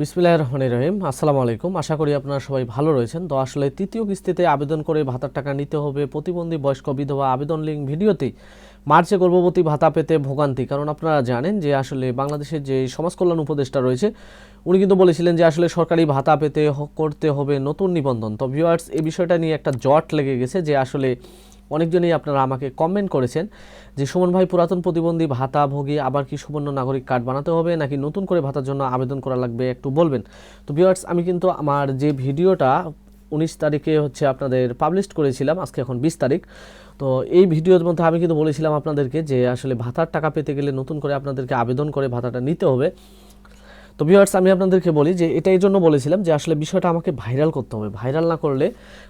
বিসমিল্লাহ রহমানির রহিম। আসসালামু আলাইকুম আশা করি আপনারা সবাই ভালো রয়েছেন। তো আসলে তৃতীয় কিস্তিতে আবেদন করে ভাতার টাকা নিতে হবে প্রতিবন্ধী বয়স্ক বিধবা আবেদন লিঙ্ক ভিডিওতে মার্চে গর্ভবতী ভাতা পেতে ভোগান্তি। কারণ আপনারা জানেন যে আসলে বাংলাদেশের যে সমাজ কল্যাণ উপদেষ্টা রয়েছে, উনি কিন্তু বলেছিলেন যে আসলে সরকারি ভাতা পেতে করতে হবে নতুন নিবন্ধন। তো ভিউয়ার্স এই বিষয়টা নিয়ে একটা জট লেগে গেছে যে আসলে অনেকজনই আপনারা আমাকে কমেন্ট করেছেন যে, সুমন ভাই, পুরাতন প্রতিবন্ধী, ভাতা, ভোগী, আবার কি সুবর্ণ নাগরিক কার্ড বানাতে হবে নাকি নতুন করে ভাতার জন্য আবেদন করা লাগবে? একটু বলবেন। তো ভিউয়ার্স আমি কিন্তু আমার যে ভিডিওটা উনিশ তারিখে হচ্ছে আপনাদের পাবলিশ করেছিলাম, আজকে এখন বিশ তারিখ। তো এই ভিডিওর মধ্যে আমি কিন্তু বলেছিলাম আপনাদেরকে যে, আসলে ভাতার টাকা পেতে গেলে নতুন করে আপনাদেরকে আবেদন করে ভাতাটা নিতে হবে। তো ভিউয়ার্স আমি আপনাদেরকে বলি যে এটা এই জন্য বলেছিলাম যে আসলে বিষয়টা আমাকে ভাইরাল করতে হবে। ভাইরাল না করলে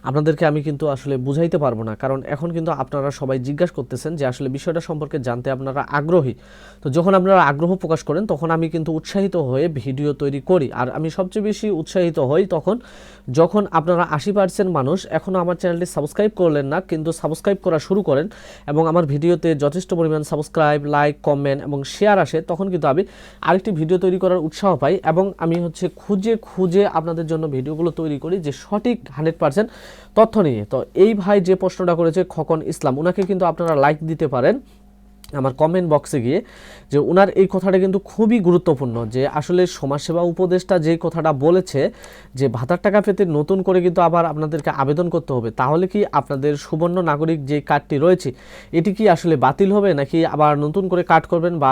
আপনাদেরকে আমি কিন্তু আসলে বুঝাইতে পারব না। কারণ এখন কিন্তু আপনারা সবাই জিজ্ঞাসা করতেছেন যে আসলে বিষয়টা সম্পর্কে জানতে আপনারা আগ্রহী। তো যখন আপনারা আগ্রহ প্রকাশ করেন, তখন আমি কিন্তু উৎসাহিত হয়ে ভিডিও তৈরি করি। আর আমি সবচেয়ে বেশি উৎসাহিত হই তখন যখন আপনারা আশি পার্সেন্ট মানুষ এখনও আমার চ্যানেলটি সাবস্ক্রাইব করলেন না, কিন্তু সাবস্ক্রাইব করা শুরু করেন এবং আমার ভিডিওতে যথেষ্ট পরিমাণ সাবস্ক্রাইব, লাইক, কমেন্ট এবং শেয়ার আসে, তখন কিন্তু আমি আরেকটি ভিডিও তৈরি করার উৎসাহ পাই এবং আমি হচ্ছে খুঁজে খুঁজে আপনাদের জন্য ভিডিওগুলো তৈরি করি যে সঠিক হান্ড্রেড পার্সেন্ট তথ্য নিয়ে। তো এই ভাই যে প্রশ্নটা করেছে খকন ইসলাম ওনাকে কিন্তু আপনারা লাইক দিতে পারেন। আমার কমেন্ট বক্সে গিয়ে যে ওনার এই কথাটা কিন্তু খুবই গুরুত্বপূর্ণ যে আসলে সমাজসেবা উপদেষ্টা যে কথাটা বলেছে যে ভাতার টাকা পেতে নতুন করে কিন্তু আবার আপনাদেরকে আবেদন করতে হবে, তাহলে কি আপনাদের সুবর্ণ নাগরিক যে কার্ডটি রয়েছে এটি কি আসলে বাতিল হবে নাকি আবার নতুন করে কার্ড করবেন বা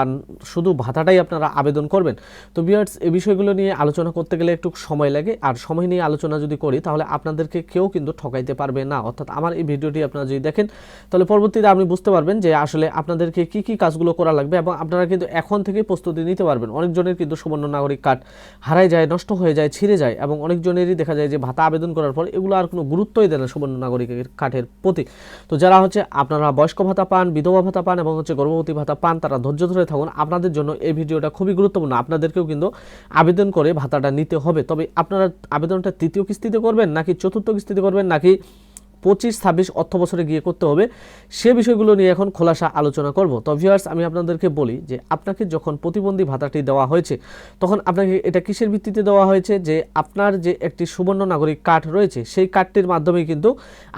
শুধু ভাতাটাই আপনারা আবেদন করবেন? তো বিয়ার্স এই বিষয়গুলো নিয়ে আলোচনা করতে গেলে একটু সময় লাগে, আর সময় নিয়ে আলোচনা যদি করি তাহলে আপনাদেরকে কেউ কিন্তু ঠকাইতে পারবে না। অর্থাৎ আমার এই ভিডিওটি আপনারা যদি দেখেন তাহলে পরবর্তীতে আপনি বুঝতে পারবেন যে আসলে আপনাদেরকে কি কি কাজগুলো করা লাগবে এবং আপনারা কিন্তু এখন থেকে প্রস্তুতি নিতে পারবেন। অনেকজনের কিন্তু সুবর্ণ নাগরিক কার্ড হারায় যায়, নষ্ট হয়ে যায়, ছিঁড়ে যায় এবং অনেকজনেরই দেখা যায় যে ভাতা আবেদন করার পর এগুলো আর কোনো গুরুত্বই দেয় না সুবর্ণ নাগরিকের কার্ডের প্রতি। তো যারা হচ্ছে আপনারা বয়স্ক ভাতা পান, বিধবা ভাতা পান এবং হচ্ছে গর্ভবতী ভাতা পান, তারা ধৈর্য ধরে থাকুন। আপনাদের জন্য এই ভিডিওটা খুবই গুরুত্বপূর্ণ। আপনাদেরকেও কিন্তু আবেদন করে ভাতাটা নিতে হবে। তবে আপনারা আবেদনটা তৃতীয় কিস্তিতে করবেন নাকি চতুর্থ কিস্তিতে করবেন নাকি পঁচিশ, ছাব্বিশ অর্থ বছরে গিয়ে করতে হবে। সে বিষয়গুলো নিয়ে এখন খোলাসা আলোচনা করব। তো ভিউয়ার্স আমি আপনাদেরকে বলি যে আপনাকে যখন প্রতিবন্ধী ভাতাটি দেওয়া হয়েছে, তখন আপনাকে এটা কিসের ভিত্তিতে দেওয়া হয়েছে? যে আপনার যে একটি সুবর্ণ নাগরিক কার্ড রয়েছে, সেই কার্ডটির মাধ্যমে কিন্তু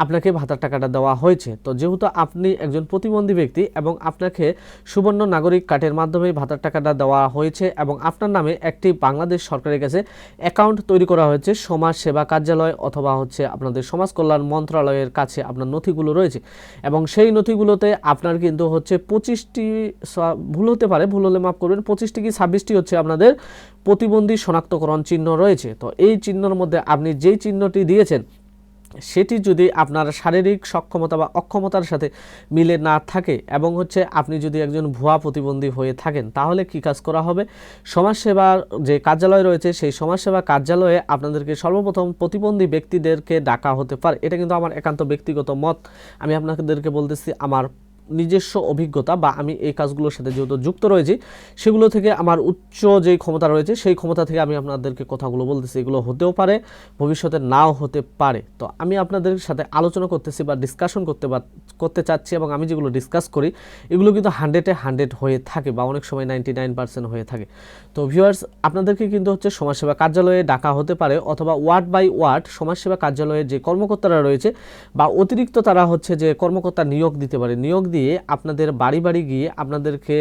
আপনাকে ভাতার টাকাটা দেওয়া হয়েছে। তো যেহেতু আপনি একজন প্রতিবন্ধী ব্যক্তি এবং আপনাকে সুবর্ণ নাগরিক কার্ডের মাধ্যমে ভাতার টাকাটা দেওয়া হয়েছে এবং আপনার নামে একটি বাংলাদেশ সরকারের কাছে অ্যাকাউন্ট তৈরি করা হয়েছে, সমাজ সেবা কার্যালয় অথবা হচ্ছে আপনাদের সমাজ কল্যাণ মন্ত্রণালয়ের কাছে আপনার নথিগুলো রয়েছে। এবং সেই নথিগুলোতে আপনার কিন্তু হচ্ছে পঁচিশটি ভুল হতে পারে, ভুল হলে মাফ করবেন, পঁচিশটি কি ছাব্বিশটি হচ্ছে আপনাদের প্রতিবন্ধী শনাক্তকরণ চিহ্ন রয়েছে। তো এই চিহ্নর মধ্যে আপনি যেই চিহ্নটি দিয়েছেন সেটি যদি আপনার শারীরিক সক্ষমতা বা অক্ষমতার সাথে মিলে না থাকে এবং হচ্ছে আপনি যদি একজন ভুয়া প্রতিবন্ধী হয়ে থাকেন, তাহলে কি কাজ করা হবে? সমাজসেবার যে কার্যালয় রয়েছে, সেই সমাজসেবা কার্যালয়ে আপনাদেরকে সর্বপ্রথম প্রতিবন্ধী ব্যক্তিদেরকে ডাকা হতে পারে। এটা কিন্তু আমার একান্ত ব্যক্তিগত মত। আমি আপনাদেরকে বলতেছি, আমার নিজস্ব অভিজ্ঞতা বা আমি এই কাজগুলোর সাথে যেহেতু যুক্ত রয়েছি, সেগুলো থেকে আমার উচ্চ যে ক্ষমতা রয়েছে, সেই ক্ষমতা থেকে আমি আপনাদেরকে কথাগুলো বলতেছি, এগুলো হতেও পারে, ভবিষ্যতে নাও হতে পারে। তো আমি আপনাদের সাথে আলোচনা করতেছি বা ডিসকাশন করতে করতে চাচ্ছি এবং আমি যেগুলো ডিসকাস করি, এগুলো কিন্তু হান্ড্রেডে হান্ড্রেড হয়ে থাকে বা অনেক সময় নাইনটি নাইন পার্সেন্ট হয়ে থাকে। তো ভিউয়ার্স আপনাদেরকে কিন্তু হচ্ছে সমাজসেবা কার্যালয়ে ডাকা হতে পারে অথবা ওয়ার্ড বাই ওয়ার্ড সমাজসেবা কার্যালয়ে যে কর্মকর্তারা রয়েছে বা অতিরিক্ত তারা হচ্ছে যে কর্মকর্তা নিয়োগ দিতে পারে, নিয়োগ দিয়ে আপনাদের বাড়ি বাড়ি গিয়ে আপনাদেরকে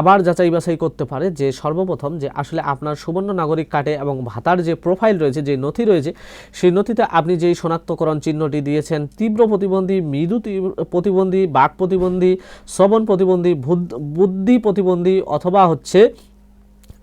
আবার যাচাই বাছাই করতে পারে, যে সর্বপ্রথম যে আসলে আপনার সুবর্ণ নাগরিক কার্ডে এবং ভাতার যে প্রোফাইল রয়েছে, যে নথি রয়েছে, সেই নথিতে আপনি যেই শনাক্তকরণ চিহ্নটি দিয়েছেন, তীব্র প্রতিবন্ধী, মৃদু প্রতিবন্ধী, বাক প্রতিবন্ধী, শ্রবণ প্রতিবন্ধী বুদ্ধি প্রতিবন্ধী অথবা হচ্ছে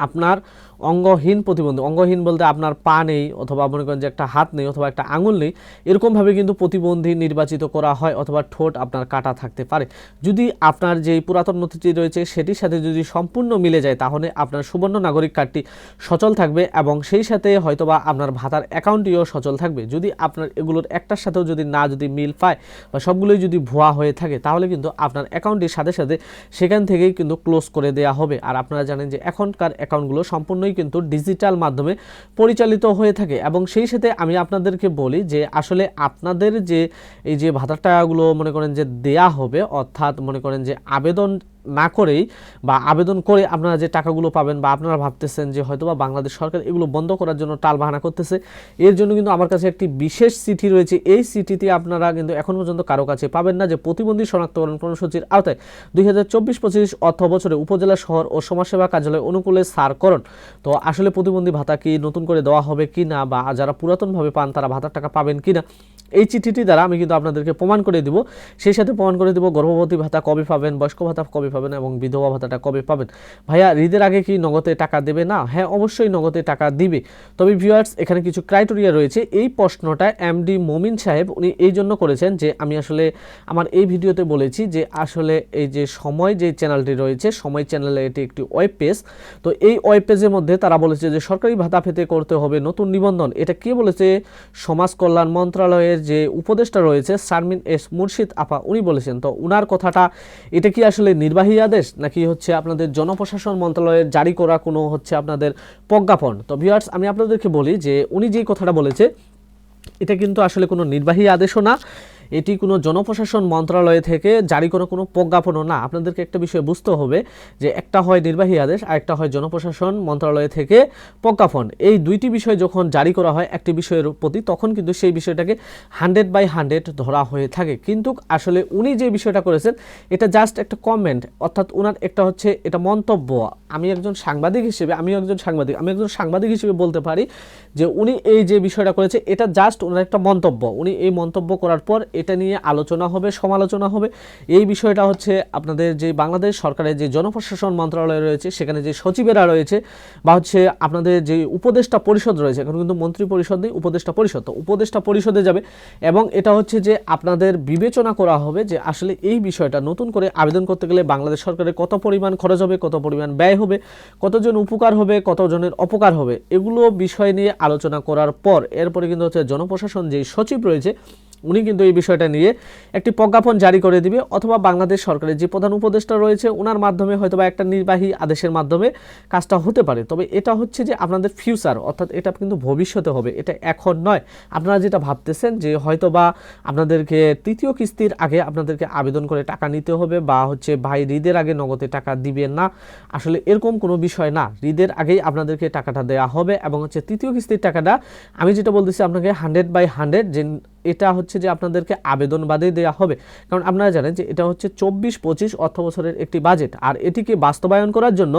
আপনার অঙ্গহীন প্রতিবন্ধী অঙ্গহীন বলতে আপনার পা নেই অথবা মনে করেন যে একটা হাত নেই অথবা একটা আঙুল নেই, এরকমভাবে কিন্তু প্রতিবন্ধী নির্বাচিত করা হয় অথবা ঠোঁট আপনার কাটা থাকতে পারে। যদি আপনার যেই পুরাতন নথিটি রয়েছে সেটির সাথে যদি সম্পূর্ণ মিলে যায় তাহলে আপনার সুবর্ণ নাগরিক কার্ডটি সচল থাকবে এবং সেই সাথে হয়তোবা আপনার ভাতার অ্যাকাউন্টটিও সচল থাকবে। যদি আপনার এগুলোর একটার সাথেও যদি না যদি মিল পায় বা সবগুলোই যদি ভুয়া হয়ে থাকে তাহলে কিন্তু আপনার অ্যাকাউন্টটির সাথে সাথে সেখান থেকেই কিন্তু ক্লোজ করে দেওয়া হবে। আর আপনারা জানেন যে এখনকার অ্যাকাউন্টগুলো সম্পূর্ণই কিন্তু ডিজিটাল মাধ্যমে পরিচালিত হয়ে থাকে। এবং সেই সাথে আমি আপনাদেরকে বলি যে, আসলে আপনাদের যে, এই যে ভাতার টাকাগুলো মনে করেন যে দেয়া হবে, অর্থাৎ মনে করেন যে আবেদন না করেই বা আবেদন করে আপনারা যে টাকাগুলো পাবেন বা আপনারা ভাবতেছেন যে হয়তো বা বাংলাদেশ সরকার এগুলো বন্ধ করার জন্য টাল বাহানা করতেছে, এর জন্য কিন্তু আমার কাছে একটি বিশেষ চিঠি রয়েছে। এই চিঠিতে আপনারা কিন্তু এখন পর্যন্ত কারও কাছে পাবেন না যে প্রতিবন্ধী শনাক্তকরণ কর্মসূচির আওতায় দুই হাজার চব্বিশ পঁচিশ অর্থ বছরে উপজেলা শহর ও সমাজসেবা কার্যালয় অনুকূলে সারকরণ। তো আসলে প্রতিবন্ধী ভাতা কি নতুন করে দেওয়া হবে কি না বা যারা পুরাতনভাবে পান তারা ভাতার টাকা পাবেন কি না এই চিঠিটি দ্বারা আমি কিন্তু আপনাদেরকে প্রমাণ করে দিব। সেই সাথে প্রমাণ করে দিব, গর্ভবতী ভাতা কবে পাবেন, বয়স্ক ভাতা কবে পাবেন এবং বিধবা ভাতাটা কবে পাবেন। ভাইয়া ঈদের আগে কি নগদে টাকা দেবে? না হ্যাঁ অবশ্যই নগদে টাকা দিবে। তবে ভিউয়ার্স এখানে কিছু ক্রাইটেরিয়া রয়েছে। এই প্রশ্নটা এমডি মমিন সাহেব, উনি এই জন্য করেছেন যে, আমি আসলে আমার এই ভিডিওতে বলেছি যে, আসলে এই যে সময় যে চ্যানেলটি রয়েছে, সময় চ্যানেলে এটি একটি ওয়েব পেজ তো এই ওয়েব পেজের মধ্যে তারা বলেছে যে, সরকারি ভাতা পেতে করতে হবে নতুন নিবন্ধন। এটা কে বলেছে? সমাজ কল্যাণ মন্ত্রণালয়ের যে উপদেষ্টা রয়েছে শারমিন এস মুর্শিদ আপা, উনি বলেছেন, তো উনার কথাটা, এটা কি আসলে নির্বাহী আদেশ? নাকি হচ্ছে আপনাদের জনপ্রশাসন মন্ত্রণালয়ের জারি করা কোনো হচ্ছে আপনাদের প্রজ্ঞাপন? তো ভিউয়ার্স আমি আপনাদেরকে বলি যে, উনি যেই কথাটা বলেছে, এটা কিন্তু আসলে কোনো নির্বাহী আদেশও না। এটি কোনো জনপ্রশাসন মন্ত্রণালয় থেকে জারি করা কোনো প্রজ্ঞাপনও না। আপনাদেরকে একটা বিষয় বুঝতে হবে যে একটা হয় নির্বাহী আদেশ আর একটা হয় জনপ্রশাসন মন্ত্রণালয় থেকে প্রজ্ঞাপন। এই দুইটি বিষয় যখন জারি করা হয় একটি বিষয়ের প্রতি, তখন কিন্তু সেই বিষয়টাকে হান্ড্রেড বাই হান্ড্রেড ধরা হয়ে থাকে। কিন্তু আসলে উনি যে বিষয়টা করেছেন, এটা জাস্ট একটা কমেন্ট, অর্থাৎ ওনার একটা হচ্ছে এটা মন্তব্য। আমি একজন সাংবাদিক হিসেবে আমি একজন সাংবাদিক, আমি একজন সাংবাদিক হিসেবে বলতে পারি যে উনি এই যে বিষয়টা করেছে, এটা জাস্ট ওনার একটা মন্তব্য। উনি এই মন্তব্য করার পর এটা নিয়ে আলোচনা হবে, সমালোচনা হবে। এই বিষয়টা হচ্ছে আপনাদের যে বাংলাদেশ সরকারের যে জনপ্রশাসন মন্ত্রণালয় রয়েছে, সেখানে যে সচিবেরা রয়েছে বা হচ্ছে আপনাদের যে উপদেষ্টা পরিষদ রয়েছে, এখন কিন্তু মন্ত্রী পরিষদ নেই, উপদেষ্টা পরিষদ। তো উপদেষ্টা পরিষদে যাবে এবং এটা হচ্ছে যে আপনাদের বিবেচনা করা হবে যে আসলে এই বিষয়টা নতুন করে আবেদন করতে গেলে বাংলাদেশ সরকারের কত পরিমাণ খরচ হবে, কত পরিমাণ ব্যয় হবে, কতজন উপকার হবে, কতজনের অপকার হবে, এগুলো বিষয় নিয়ে আলোচনা করার পর এরপরে কিন্তু হচ্ছে জনপ্রশাসন যে সচিব রয়েছে উনি কিন্তু এই বিষয়টা নিয়ে একটি প্রজ্ঞাপন জারি করে দিবে, অথবা বাংলাদেশ সরকারের যে প্রধান উপদেষ্টা রয়েছে ওনার মাধ্যমে হয়তোবা একটা নির্বাহী আদেশের মাধ্যমে কাজটা হতে পারে। তবে এটা হচ্ছে যে আপনাদের ফিউচার অর্থাৎ এটা কিন্তু ভবিষ্যতে হবে, এটা এখন নয়। আপনারা যেটা ভাবতেছেন যে হয়তোবা আপনাদেরকে তৃতীয় কিস্তির আগে আপনাদেরকে আবেদন করে টাকা নিতে হবে, বা হচ্ছে ভাই ঈদের আগে নগদে টাকা দিবেন না, আসলে এরকম কোনো বিষয় না। ঈদের আগেই আপনাদেরকে টাকাটা দেওয়া হবে, এবং হচ্ছে তৃতীয় কিস্তির টাকাটা, আমি যেটা বলতেছি আপনাকে হান্ড্রেড বাই হান্ড্রেড যে এটা হচ্ছে যে আপনাদেরকে আবেদন বাদে দেওয়া হবে। কারণ আপনারা জানেন যে এটা হচ্ছে চব্বিশ পঁচিশ অর্থ বছরের একটি বাজেট। আর এটিকে বাস্তবায়ন করার জন্য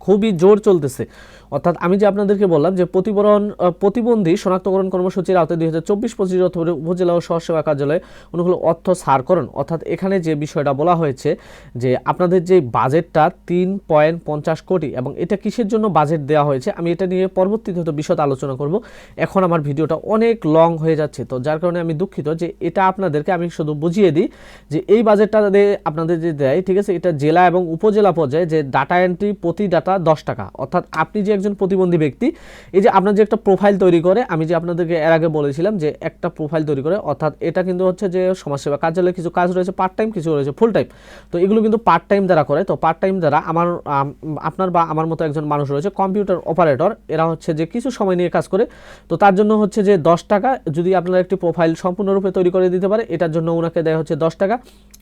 খুবই জোর চলতেছে। অর্থাৎ আমি যে আপনাদেরকে বললাম যে প্রতিবরণ প্রতিবন্ধী শনাক্তকরণ কর্মসূচির আওতায় দুই হাজার চব্বিশ পঁচিশ অথবা উপজেলা ও সহসেবা কার্যালয়ে অনুকূল অর্থ সারকরণ। অর্থাৎ এখানে যে বিষয়টা বলা হয়েছে যে আপনাদের যে বাজেটটা তিন পয়েন্ট পঞ্চাশ কোটি এবং এটা কিসের জন্য বাজেট দেওয়া হয়েছে, আমি এটা নিয়ে পরবর্তীতে হয়তো বিশদ আলোচনা করব। এখন আমার ভিডিওটা অনেক লং হয়ে যাচ্ছে, তো যার কারণে আমি দুঃখিত যে এটা আপনাদেরকে আমি শুধু বুঝিয়ে দিই যে এই বাজেটটা আপনাদের যে দেয়, ঠিক আছে, এটা জেলা এবং উপজেলা পর্যায়ে যে ডাটা এন্ট্রি প্রতি ডাটা দশ টাকা। অর্থাৎ আপনি যে একজন প্রতিবন্ধী ব্যক্তি। এই যে আপনার যে একটা প্রোফাইল তৈরি করে, আমি যে আপনাদেরকে এর আগে বলেছিলাম যে একটা প্রোফাইল তৈরি করে, অর্থাৎ এটা কিন্তু হচ্ছে যে সমাজসেবা কার্যালয়ে কিছু কাজ রয়েছে পার্ট টাইম কিছু রয়েছে ফুল টাইম তো এগুলো কিন্তু পার্ট টাইম দ্বারা করে। তো পার্ট টাইম দ্বারা আমার আপনার বা আমার মতো একজন মানুষ রয়েছে কম্পিউটার অপারেটর এরা হচ্ছে যে কিছু সময় নিয়ে কাজ করে। তো তার জন্য হচ্ছে যে দশ টাকা যদি আপনারা একটি প্রোফাইল সম্পূর্ণরূপে তৈরি করে দিতে পারে, এটার জন্য ওনাকে দেয় হচ্ছে দশ টাকা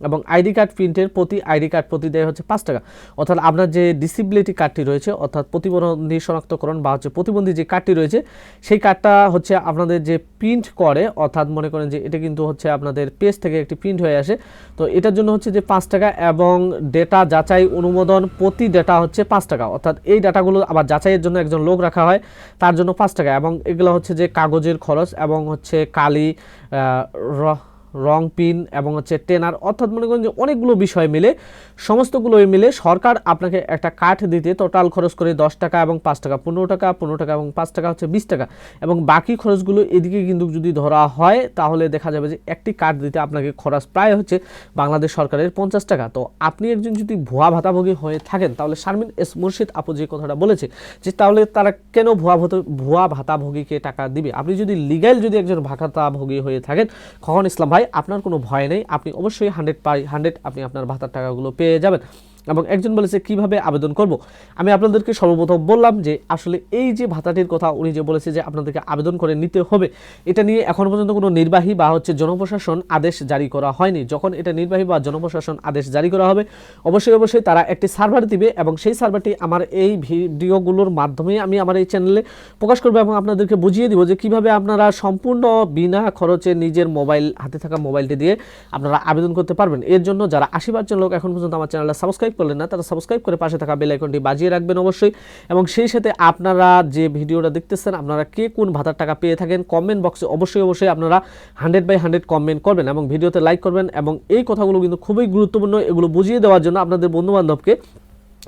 এবং আইডি কার্ড প্রিন্টের প্রতি আইডি কার্ড প্রতি দেয় হচ্ছে পাঁচ টাকা। অর্থাৎ আপনার যে ডিসিবিলিটি কার্ডটি রয়েছে, অর্থাৎ প্রতিবন্ধী শনাক্তকরণ বা হচ্ছে প্রতিবন্ধী যে কার্ডটি রয়েছে সেই কার্ডটা হচ্ছে আপনাদের যে প্রিন্ট করে অর্থাৎ মনে করেন যে এটা কিন্তু হচ্ছে আপনাদের পেজ থেকে একটি প্রিন্ট হয়ে আসে। তো এটার জন্য হচ্ছে যে পাঁচ টাকা এবং ডেটা যাচাই অনুমোদন প্রতি ডেটা হচ্ছে পাঁচ টাকা। অর্থাৎ এই ডাটাগুলো আবার যাচাইয়ের জন্য একজন লোক রাখা হয় তার জন্য পাঁচ টাকা। এবং এগুলো হচ্ছে যে কাগজের খরচ এবং হচ্ছে কালি আহ, র- পিন এবং হচ্ছে টেনার, অর্থাৎ মনে করেন যে অনেকগুলো বিষয় মিলে সমস্তগুলো মিলে সরকার আপনাকে একটা কাঠ দিতে টোটাল খরচ করে দশ টাকা এবং পাঁচ টাকা, পনেরো টাকা পনেরো টাকা এবং পাঁচ টাকা হচ্ছে বিশ টাকা। এবং বাকি খরচগুলো এদিকে কিন্তু যদি ধরা হয়, তাহলে দেখা যাবে যে একটি কাঠ দিতে আপনাকে খরচ প্রায় হচ্ছে বাংলাদেশ সরকারের পঞ্চাশ টাকা। তো আপনি একজন যদি ভুয়া ভাতাভোগী হয়ে থাকেন, তাহলে শারমিন এস মুর্শিদ আপু যে কথাটা বলেছে, যে তাহলে তারা কেন ভুয়া ভাতা- ভুয়া ভাতাভোগীকে টাকা দিবে? আপনি যদি লিগ্যাল যদি একজন ভাতাভোগী হয়ে থাকেন খগন ইসলাম ভাই? আপনার কোনো ভয় নেই, আপনি অবশ্যই হান্ড্রেড পাই হান্ড্রেড আপনি আপনার ভাতার টাকাগুলো পেয়ে যাবেন। এবং একজন বলেছে, কীভাবে আবেদন করব? আমি আপনাদেরকে সর্বপ্রথম বললাম যে, আসলে এই যে ভাতাটির কথা উনি যে বলেছে যে আপনাদেরকে আবেদন করে নিতে হবে, এটা নিয়ে এখন পর্যন্ত কোনো নির্বাহী বা হচ্ছে জনপ্রশাসন আদেশ জারি করা হয়নি। যখন এটা নির্বাহী বা জনপ্রশাসন আদেশ জারি করা হবে, অবশ্যই অবশ্যই তারা একটি সার্ভার দিবে এবং সেই সার্ভারটি আমার এই ভিডিওগুলোর মাধ্যমে আমি আমার এই চ্যানেলে প্রকাশ করব এবং আপনাদেরকে বুঝিয়ে দিব যে কীভাবে আপনারা সম্পূর্ণ বিনা খরচে নিজের মোবাইল, হাতে থাকা মোবাইলটি দিয়ে আপনারা আবেদন করতে পারবেন। এর জন্য যারা আশি পার্সেন্ট লোক এখন পর্যন্ত আমার চ্যানেলটা সাবস্ক্রাইব করলেন না, তারা সাবস্ক্রাইব করে পাশে থাকা বেল আইকনটি বাজিয়ে রাখবেন অবশ্যই। এবং সেই সাথে আপনারা যে ভিডিওটা দেখতেছেন, আপনারা কে কোন ভাতার টাকা পেয়ে থাকেন কমেন্ট বক্সে অবশ্যই অবশ্যই আপনারা হান্ড্রেড বাই হান্ড্রেড কমেন্ট করবেন এবং ভিডিওতে লাইক করবেন। এবং এই কথাগুলো কিন্তু খুবই গুরুত্বপূর্ণ, এগুলো বুঝিয়ে দেওয়ার জন্য আপনাদের বন্ধুবান্ধবকে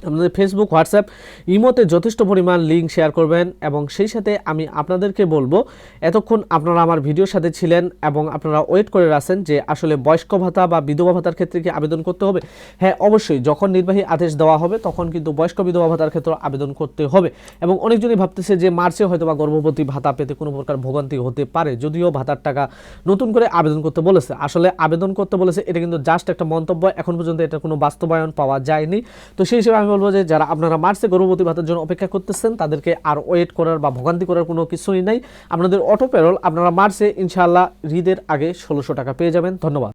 আপনাদের ফেসবুক হোয়াটসঅ্যাপ ইমোতে যথেষ্ট পরিমাণ লিঙ্ক শেয়ার করবেন এবং সেই সাথে আমি আপনাদেরকে বলব, এতক্ষণ আপনারা আমার ভিডিওর সাথে ছিলেন এবং আপনারা ওয়েট করে রাখছেন যে আসলে বয়স্ক ভাতা বা বিধবা ভাতার ক্ষেত্রে কি আবেদন করতে হবে? হ্যাঁ অবশ্যই, যখন নির্বাহী আদেশ দেওয়া হবে, তখন কিন্তু বয়স্ক বিধবা ভাতার ক্ষেত্রে আবেদন করতে হবে এবং অনেকজনই ভাবতেছে যে মার্চে হয়তো বা গর্ভবতী ভাতা পেতে কোনো প্রকার ভোগান্তি হতে পারে, যদিও ভাতার টাকা নতুন করে আবেদন করতে বলেছে। আসলে আবেদন করতে বলেছে, এটা কিন্তু জাস্ট একটা মন্তব্য, এখন পর্যন্ত এটা কোনো বাস্তবায়ন পাওয়া যায়নি। তো সেই হিসেবে আমি বলব যে যারা আপনারা মার্চে গর্ভবতী ভাতার জন্য অপেক্ষা করতেছেন, তাদেরকে আর ওয়েট করার বা ভোগান্তি করার কোনো কিছুই নাই। আপনাদের অটো প্যারোল আপনারা মার্চে ইনশাআল্লাহ ঈদের আগে ষোলোশো টাকা পেয়ে যাবেন। ধন্যবাদ।